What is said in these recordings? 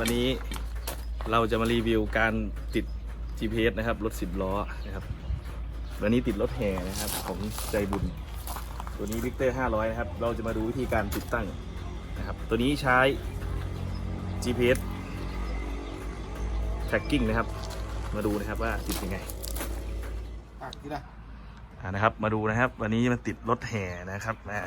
วันนี้เราจะมารีวิวการติด GPS นะครับรถ10ล้อนะครับ วันนี้ติดรถแห่นะครับของใจบุญ ตัวนี้วิกเตอร์500 นะครับ เราจะมาดูวิธีการติดตั้งนะครับ ตัวนี้ใช้ GPS tracking นะครับ มาดูนะครับว่าติดยังไงปากที่ละอ่านะครับ มาดูนะครับ วันนี้มันติดรถแห่นะครับอ่า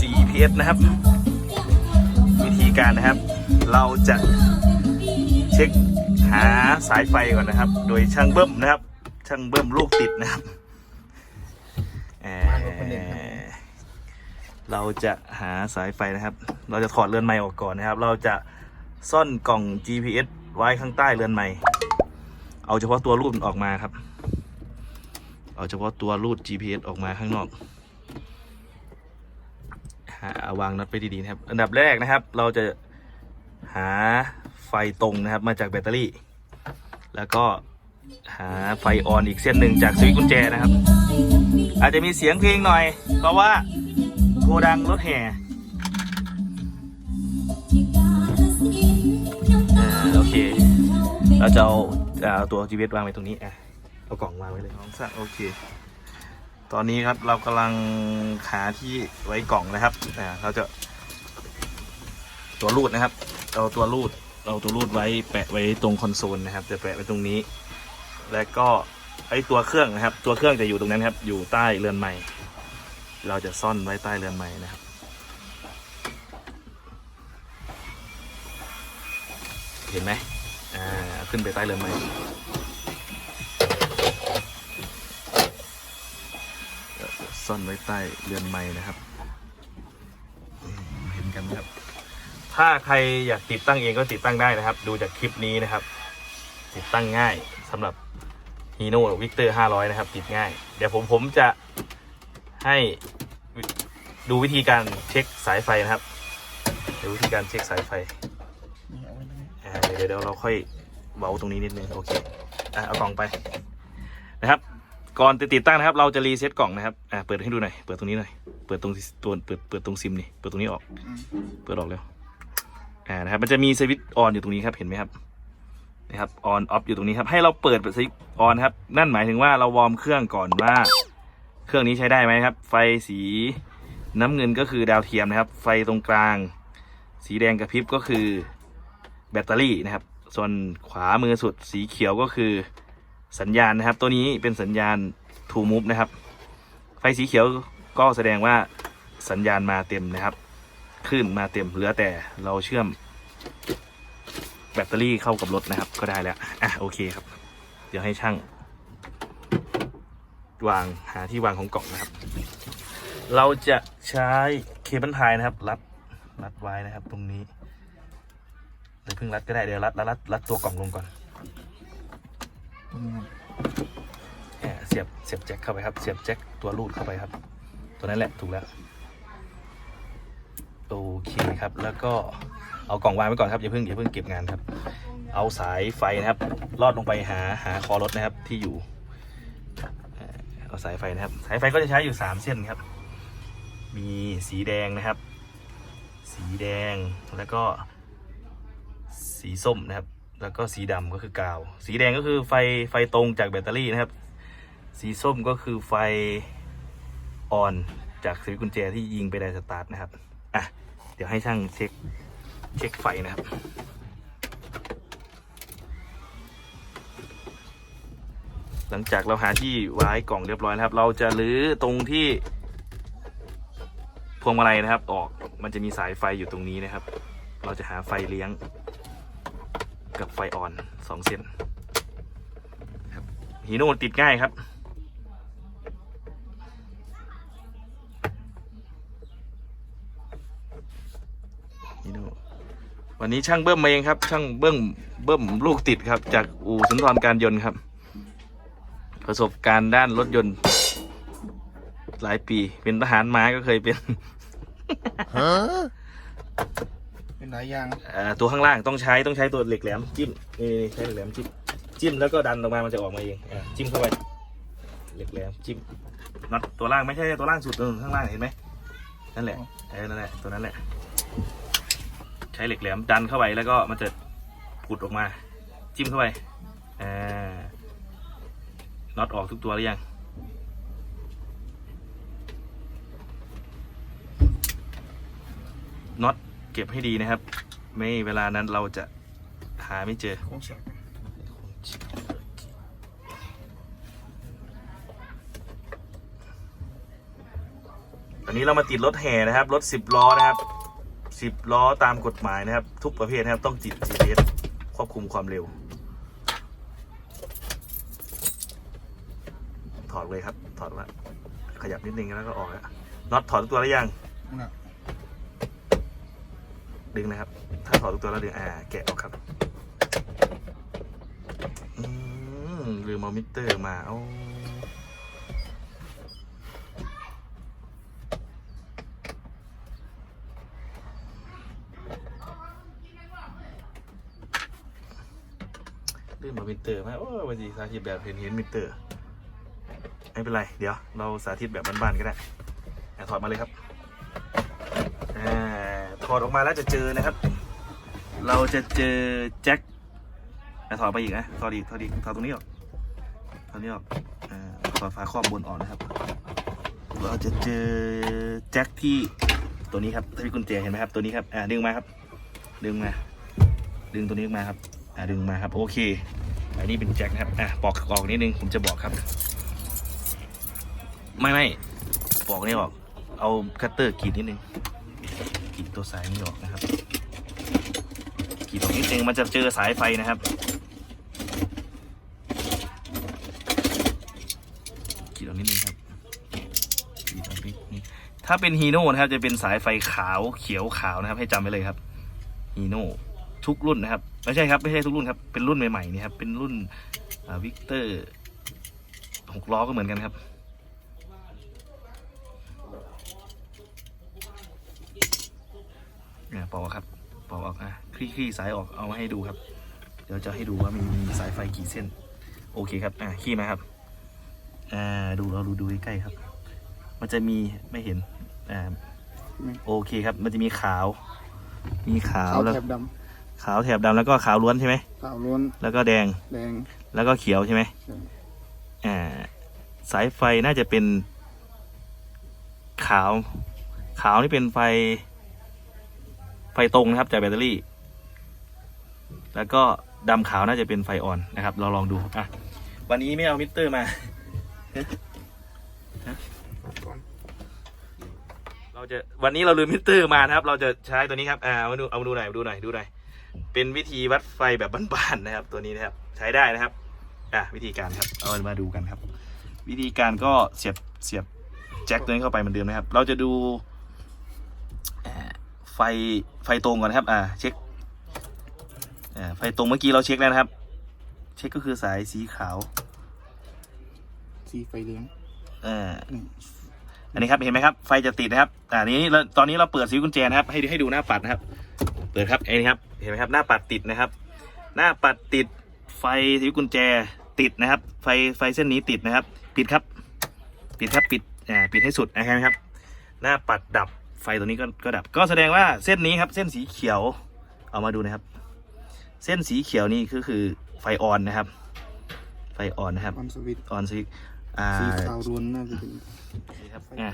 GPS นะครับ วิธีการนะครับ เราจะเช็คหาสายไฟก่อนนะครับ โดยช่างเบิ้มนะครับ ช่างเบิ้มลูกติดนะครับเอ่อเราจะหาสายไฟนะครับ เราจะถอดเรือนไม้ออกก่อนนะครับ เราจะซ่อนกล่อง GPS ไว้ข้างใต้เรือนไม้เอาเฉพาะตัวรูดออกมาครับ เอาเฉพาะตัวรูด GPS ออกมาข้างนอก หาวางน็อตไปดีๆนะครับ อันดับแรกนะครับ เราจะหาไฟตรงนะครับ มาจากแบตเตอรี่ แล้วก็หาไฟออนอีกเส้นหนึ่งจากสวิตช์กุญแจนะครับ อาจจะมีเสียงเพลงหน่อย เพราะว่าโกดังรถแห่โอเค เราจะเอาตัว GPS วางไว้ตรงนี้อะเอากล่องวางไว้เลยน้องสักโอเค ตอนนี้ครับเรากำลังหาที่ไว้กล่องนะครับอ่าเราจะ ตัวรูดนะครับ เอาตัวรูดเอาตัวรูดไว้แปะไว้ตรงคอนโซลนะครับ จะแปะไว้ตรงนี้ แล้วก็ไอตัวเครื่องนะครับ ตัวเครื่องจะอยู่ตรงนั้นครับ อยู่ใต้เรือนไม้เราจะซ่อนไว้ใต้เรือนไม้นะครับ เห็นไหมอ่าเอาขึ้นไปใต้เรือนไม้ ซ่อนไว้ใต้เรือนไม้นะครับอืมเห็นกันไหมครับ ถ้าใครอยากติดตั้งเองก็ติดตั้งได้นะครับ ดูจากคลิปนี้นะครับ ติดตั้งง่ายสำหรับฮีโน่วิกเตอร์500 นะครับ ติดง่าย เดี๋ยวผมผมจะให้วิดูวิธีการเช็คสายไฟนะครับเดี๋ยววิธีการเช็คสายไฟนี่เอาไว้ตรงนี้อ่าเดี๋ยวเดี๋ยวเราค่อยเบาตรงนี้นิดนึงโอเคอะเอากล่องไปนะครับ ก่อนจะติดตั้งนะครับ เราจะรีเซ็ตกล่องนะครับอ่าเปิดให้ดูหน่อยเปิดตรงนี้หน่อยเปิดตรงตัวเปิดเปิดตรงซิมนี่เปิดตรงนี้ออก เปิดออกเร็วอ่านะครับมันจะมีสวิตช์ออนอยู่ตรงนี้ครับเห็นไหมครับนะครับออนออฟอยู่ตรงนี้ครับให้เราเปิดสวิตช์ออนครับ นั่นหมายถึงว่าเราวอร์มเครื่องก่อนว่า เครื่องนี้ใช้ได้ไหมครับ ไฟสีน้ำเงินก็คือดาวเทียมนะครับ ไฟตรงกลาง สีแดงกระพริบก็คือแบตเตอรี่นะครับ ส่วนขวามือสุดสีเขียวก็คือ สัญญาณนะครับ ตัวนี้เป็นสัญญาณ to move นะครับ ไฟสีเขียวก็แสดงว่าสัญญาณมาเต็มนะครับคลื่นมาเต็มเหลือแต่เราเชื่อม แบตเตอรี่เข้ากับรถนะครับ ก็ได้แล้วอะโอเคครับ เดี๋ยวให้ช่าง วางหาที่วางของกล่องนะครับ เราจะใช้เคเบิลไทยนะครับ รัดรัดไว้นะครับ ตรงนี้หรือเพิ่งรัดก็ได้เดี๋ยวรัดรัดรัดตัวกล่องลงก่อน ตรงนี้ครับเสียบเสียบแจ็คเข้าไปครับ เสียบแจ็คตัวรูดเข้าไปครับ ตัวนั้นแหละถูกแล้วโอเคครับ แล้วก็เอากล่องวางไว้ก่อนครับอย่าเพิ่งอย่าเพิ่งเก็บงานครับ เอาสายไฟนะครับ ลอดลงไปหาหาคอรถนะครับที่อยู่เอ่อเอาสายไฟนะครับ สายไฟก็จะใช้อยู่สามเส้นครับ มีสีแดงนะครับ สีแดงแล้วก็สีส้มนะครับ แล้วก็สีดำก็คือกาว สีแดงก็คือไฟไฟตรงจากแบตเตอรี่นะครับ สีส้มก็คือไฟออนจากสวิตช์กุญแจที่ยิงไปได้สตาร์ทนะครับอะเดี๋ยวให้ช่างเช็คเช็คไฟนะครับหลังจากเราหาที่ไว้กล่องเรียบร้อยแล้วครับ เราจะรื้อตรงที่พวงมาลัยนะครับ ออกมันจะมีสายไฟอยู่ตรงนี้นะครับ เราจะหาไฟเลี้ยง กับไฟอ่อนสองเส้นครับฮีโน่ติดง่ายครับ ฮีโน่วันนี้ช่างเบิ้มมาเองครับ ช่างเบิ้มเบิ้มลูกติดครับ จากอู่สุนทรการยนต์ครับ ประสบการณ์ด้านรถยนต์ หลายปีเป็นทหารม้าก็เคยเป็น เป็นหลายอย่างอ่าตัวข้างล่างต้องใช้ต้องใช้ตัวเหล็กแหลมจิ้มนี่นี่ใช้เหล็กแหลมจิ้มจิ้มแล้วก็ดันออกมามันจะออกมาเองอ่าจิ้มเข้าไปเหล็กแหลมจิ้มน็อตตัวล่างไม่ใช่ตัวล่างสุดตัวข้างล่างเห็นไหมนั่นแหละเออนั่นแหละตัวนั้นแหละ ใช้เหล็กแหลมดันเข้าไปแล้วก็มันจะผุดออกมา จิ้มเข้าไปอ่าน็อตออกทุกตัวหรือยังน็อต เก็บให้ดีนะครับ ไม่เวลานั้นเราจะหาไม่เจอ คงเสียบอันนี้เรามาติดรถแห่นะครับ รถสิบล้อนะครับสิบล้อตามกฎหมายนะครับ ทุกประเภทนะครับต้องติด GPS ควบคุมความเร็ว ถอดเลยครับ ถอดมาขยับนิดนึงแล้วก็ออกแล้วน็อตถอดทุกตัวแล้วยัง นะ ดึงนะครับ ถ้าถอดทุกตัวแล้วดึงอ่าแกะออกครับอืมลืมเอามิเตอร์มาเอาลืมเอามิเตอร์มาโอ้วันดีสาธิตแบบเห็นเห็นมิเตอร์ ไม่เป็นไร เดี๋ยว เราสาธิตแบบบ้านๆก็ได้อะถอดมาเลยครับ ถอดออกมาแล้วจะเจอนะครับ เราจะเจอแจ็คอะถอดไปอีกนะถอดอีกถอดอีกถอดตรงนี้ออกถอดนี้ออกอ่าถอดฝาครอบบนออกนะครับ เราจะเจอแจ็คที่ตัวนี้ครับถ้ามีกุญแจเห็นไหมครับตัวนี้ครับอ่าดึงมาครับ ดึงมา ดึงตัวนี้มาครับอ่าดึงมาครับโอเค อันนี้เป็นแจ็คนะครับอะปอกออกนิดนึงผมจะบอกครับ ไม่ไม่ปอกนี่ออก เอาคัตเตอร์กรีดนิดนึง ตัวสายนี้ออกนะครับกรีดออกนิดนึงมันจะเจอสายไฟนะครับกรีดออกนิดนึงครับกรีดออกนิดนึงถ้าเป็นฮีโน่นะครับจะเป็นสายไฟขาวเขียวขาวนะครับ ให้จำไว้เลยครับฮีโน่ทุกรุ่นนะครับไม่ใช่ครับไม่ใช่ทุกรุ่นครับเป็นรุ่นใหม่ๆนี่ครับเป็นรุ่นวิกเตอร์หกล้อก็เหมือนกันครับ เนี่ยปอกครับปอกออกอะคลี่คลี่สายออกเอามาให้ดูครับ เดี๋ยวจะให้ดูว่ามีมีสายไฟกี่เส้น โอเคครับอะขี้มาครับอ่าดูเราดูดูใกล้ๆครับ มันจะมีไม่เห็นอ่าโอเคครับ มันจะมีขาว มีขาวขาวแล้วแถบดขาวแถบดำแล้วก็ขาวล้วนใช่ไหมำขาวล้วนแล้วก็แดงแดงแล้วก็เขียวใช่ไหมใช่อ่าสายไฟน่าจะเป็นขาว ขาวนี่เป็นไฟ ไฟตรงนะครับจากแบตเตอรี่ แล้วก็ดำขาวน่าจะเป็นไฟอ่อนนะครับ เราลองดูอะวันนี้ไม่เอามิเตอร์มา เราจะวันนี้เราลืมมิเตอร์มานะครับ เราจะใช้ตัวนี้ครับอ่ามาดูเอามาดูหน่อยมาดูหน่อยดูหน่อยเป็นวิธีวัดไฟแบบบ้านๆนะครับ ตัวนี้นะครับ ใช้ได้นะครับอะวิธีการครับเอามาดูกันครับ วิธีการก็เสียบเสียบแจ็คตัวนี้เข้าไปเหมือนเดิมนะครับ เราจะดู ไฟไฟตรงก่อนนะครับ อ่า เช็คอ่าไฟตรงเมื่อกี้เราเช็คแล้วนะครับ เช็คก็คือสายสีขาว สีไฟเหลืองอ่านี่อันนี้ครับเห็นไหมครับ ไฟจะติดนะครับ อ่านี้เราตอนนี้เราเปิดสวิตช์กุญแจนะครับ ให้ดูให้ดูหน้าปัดนะครับ เปิดครับไอ้นี่ครับ เห็นไหมครับ หน้าปัดติดนะครับ หน้าปัดติด ไฟสวิตช์กุญแจติดนะครับ ไฟไฟเส้นนี้ติดนะครับ ปิดครับ ปิดครับปิด อ่า ปิดให้สุดนะครับ หน้าปัดดับ ไฟตัวนี้ก็ก็ดับ ก็แสดงว่าเส้นนี้ครับ เส้นสีเขียว เอามาดูนะครับ เส้นสีเขียวนี่ก็คือไฟออนนะครับ ไฟออนนะครับออนสวิตช์ออนสวิตช์อ่าสีขาวล้วนน่าจะเป็นนี่ครับอะ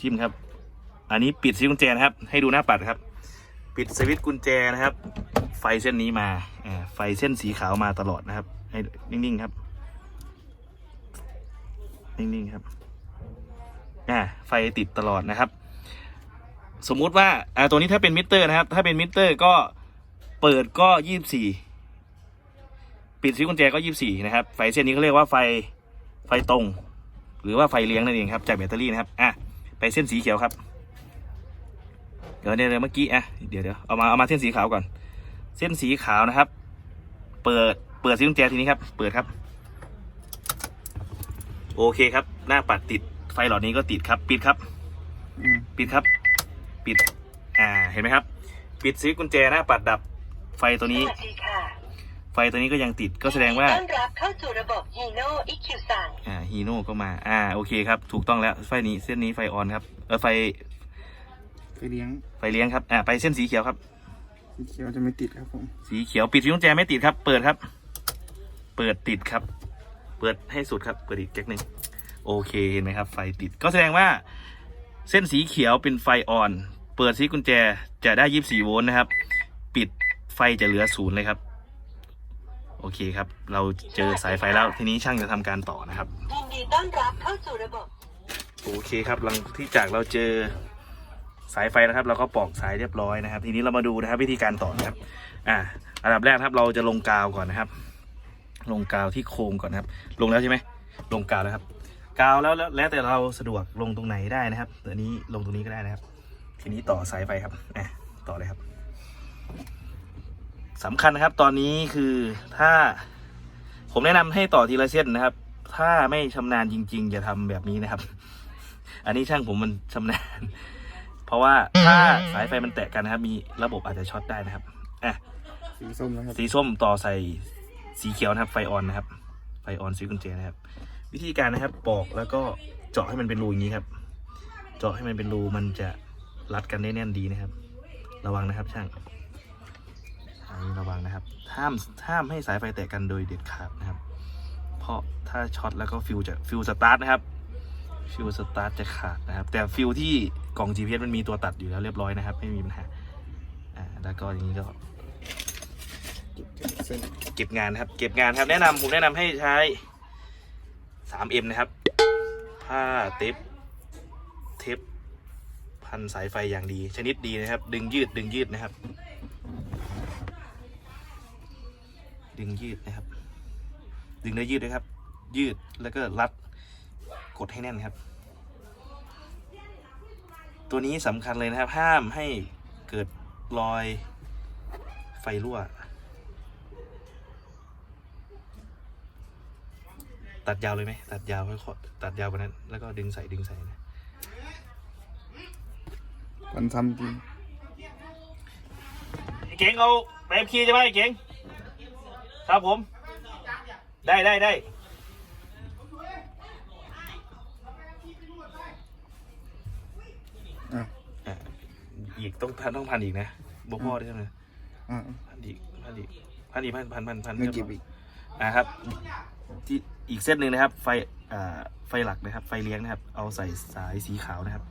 จิ้มครับ อันนี้ปิดสวิตช์กุญแจนะครับ ให้ดูหน้าปัดครับ ปิดสวิตช์กุญแจนะครับ ไฟเส้นนี้มาอ่าไฟเส้นสีขาวมาตลอดนะครับ ให้นิ่งๆครับ นิ่งๆครับอ่าไฟติดตลอดนะครับ สมมุติว่าอ่าตัวนี้ถ้าเป็นมิเตอร์นะครับ ถ้าเป็นมิเตอร์ก็เปิดก็ยี่สิบสี่ปิดสวิตช์กุญแจก็ยี่สิบสี่นะครับ ไฟเส้นนี้เขาเรียกว่าไฟไฟตรง หรือว่าไฟเลี้ยงนั่นเองครับ จากแบตเตอรี่นะครับ อะ ไปเส้นสีเขียวครับ เดี๋ยวเดี๋ยวเดี๋ยวเมื่อกี้ อะ เดี๋ยวเดี๋ยวเอามา เอามาเส้นสีขาวก่อน เส้นสีขาวนะครับ เปิด เปิดสวิตช์กุญแจทีนี้ครับ เปิดครับ โอเคครับ หน้าปัดติด ไฟหลอดนี้ก็ติดครับ ปิดครับอืมปิดครับ ปิด อ่า เห็นไหมครับ ปิดสวิตช์กุญแจหน้าปัดดับไฟตัวนี้ สวัสดีค่ะไฟตัวนี้ก็ยังติดก็แสดงว่า ต้อนรับเข้าสู่ระบบ Hino EQ3 อ่า ฮีโน่ก็มา อ่า โอเคครับ ถูกต้องแล้ว ไฟนี้ เส้นนี้ไฟออนครับ เออ ไฟไฟเลี้ยงไฟเลี้ยงครับ อ่า ไปเส้นสีเขียวครับ สีเขียวจะไม่ติดครับผม สีเขียวปิดสีกุญแจไม่ติดครับ เปิดครับ เปิดติดครับ เปิดให้สุดครับ เปิดอีกแจ็คหนึ่งโอเค เห็นไหมครับ ไฟติด ก็แสดงว่า เส้นสีเขียวเป็นไฟอ่อน เปิดสีกุญแจจะได้ยี่สิบสี่โวลต์นะครับ ปิดไฟจะเหลือศูนย์เลยครับ โอเคครับ เราเจอสายไฟแล้วทีนี้ช่างจะทำการต่อนะครับ ยินดีต้อนรับเข้าสู่ระบบ โอเคครับหลังที่จากเราเจอสายไฟนะครับ เราก็ปอกสายเรียบร้อยนะครับ ทีนี้เรามาดูนะครับ วิธีการต่อนะครับ อ่าอันดับแรกนะครับ เราจะลงกาวก่อนนะครับ ลงกาวที่โครงก่อนนะครับ ลงแล้วใช่ไหมลงกาวแล้วครับ กาวแล้วแล้วแล้วแต่เราสะดวกลงตรงไหนได้นะครับตัวนี้ลงตรงนี้ก็ได้นะครับ ทีนี้ต่อสายไฟครับอะต่อเลยครับสำคัญนะครับ ตอนนี้คือถ้าผมแนะนำให้ต่อทีละเส้นนะครับ ถ้าไม่ชำนาญจริง ๆ อย่าทำแบบนี้นะครับ อันนี้ช่างผมมันชำนาญ เพราะว่าถ้าสายไฟมันแตะกันนะครับ มีระบบอาจจะช็อตได้นะครับอะสีส้มนะครับสีส้มต่อใส่สีเขียวนะครับ ไฟออนนะครับ ไฟออนสีกุญแจนะครับ วิธีการนะครับปอกแล้วก็เจาะให้มันเป็นรูอย่างนี้ครับ เจาะให้มันเป็นรูมันจะรัดกันได้แน่นดีนะครับ ระวังนะครับช่างอันนี้ระวังนะครับห้ามห้ามให้สายไฟแตะกันโดยเด็ดขาดนะครับ เพราะถ้าช็อตแล้วก็ฟิวจะฟิวสตาร์ทนะครับฟิวสตาร์ทจะขาดนะครับ แต่ฟิวที่กล่อง GPS มันมีตัวตัดอยู่แล้วเรียบร้อยนะครับ ไม่มีปัญหาอ่าแล้วก็อย่างนี้ก็เก็บงานครับ เก็บงานครับแนะนำผมแนะนำให้ใช้ 3M นะครับ ผ้าเทปเทปพันสายไฟอย่างดี ชนิดดีนะครับ ดึงยืดดึงยืดนะครับ ดึงยืดนะครับ ดึงได้ยืดด้วยครับ ยืดแล้วก็รัดกดให้แน่นครับ ตัวนี้สำคัญเลยนะครับ ห้ามให้เกิดรอยไฟรั่ว ตัดยาวเลยไหมตัดยาวค่อยๆตัดยาวกว่านั้น แล้วก็ดึงใส่ดึงใส่นะมันทำจริงไอ้เก๋งเอาไปคีใช่ไหมไอ้เก๋งครับผม ได้ได้ได้อะอะอีกต้องพันต้องพันอีกนะบ่พ่อได้ใช่ไหมอะพันอีกพันอีกพันอีกพันพันพันพันไม่เก็บอีก นะครับที่อีกเส้นหนึ่งนะครับ ไฟไฟหลักนะครับ ไฟเลี้ยงนะครับ เอาใส่สายสีขาวนะครับ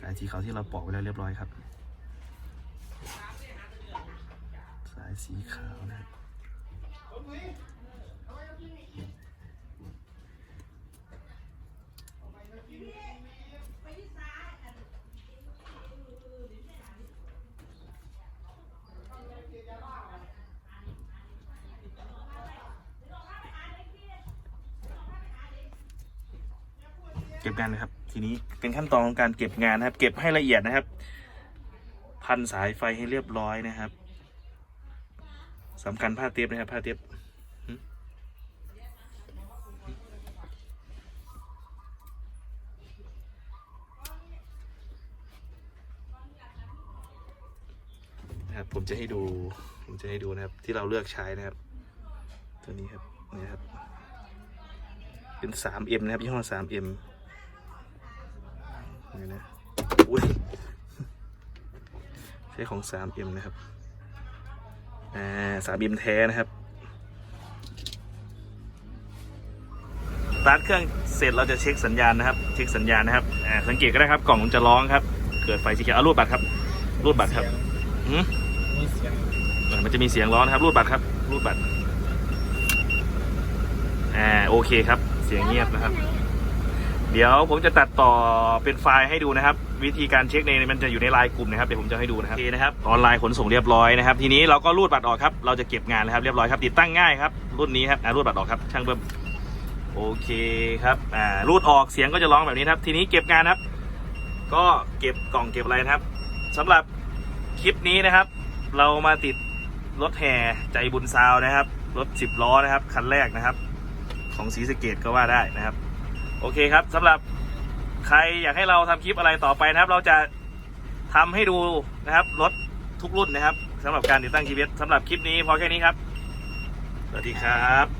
สายสีขาวที่เราปอกไว้แล้วเรียบร้อยครับ สายสีขาวนะครับ เก็บงานนะครับ ทีนี้เป็นขั้นตอนของการเก็บงานนะครับ เก็บให้ละเอียดนะครับ พันสายไฟให้เรียบร้อยนะครับสำคัญผ้าเทปนะครับผ้าเทปหึนะครับผมจะให้ดูผมจะให้ดูนะครับที่เราเลือกใช้นะครับ ตัวนี้ครับนี่ครับเป็น 3M นะครับยี่ห้อ 3M นี่นะอุ้ยใช้ของ 3M นะครับ อ่า 3M แท้นะครับสตาร์ทเครื่องเสร็จเราจะเช็คสัญญาณนะครับ เช็คสัญญาณนะครับ อ่า สังเกตก็ได้ครับกล่องมันจะร้องครับ เกิดไฟสีเขียวเอารูดบัตรครับ รูดบัตรครับหืมมีเสียงอ่ามันจะมีเสียงร้องนะครับ รูดบัตรครับ รูดบัตร อ่า โอเคครับ เสียงเงียบนะครับ เดี๋ยวผมจะตัดต่อเป็นไฟล์ให้ดูนะครับ วิธีการเช็คในมันจะอยู่ในไลน์กลุ่มนะครับเดี๋ยวผมจะให้ดูนะครับโอเคนะครับออนไลน์ขนส่งเรียบร้อยนะครับทีนี้เราก็รูดบัตรออกครับเราจะเก็บงานแล้วครับเรียบร้อยครับติดตั้งง่ายครับรุ่นนี้ครับอ่ารูดบัตรออกครับช่างเบิ้มโอเคครับอ่ารูดออกเสียงก็จะร้องแบบนี้นะครับทีนี้เก็บงานครับ ก็เก็บกล่องเก็บอะไรนะครับสำหรับคลิปนี้นะครับ เรามาติดรถแห่ใจบุญซาวน์นะครับรถสิบล้อนะครับคันแรกนะครับ ของศรีสะเกดก็ว่าได้นะครับ โอเคครับสำหรับใครอยากให้เราทำคลิปอะไรต่อไปนะครับ เราจะทำให้ดูนะครับรถทุกรุ่นนะครับสำหรับการติดตั้ง GPS สำหรับคลิปนี้พอแค่นี้ครับ สวัสดีครับ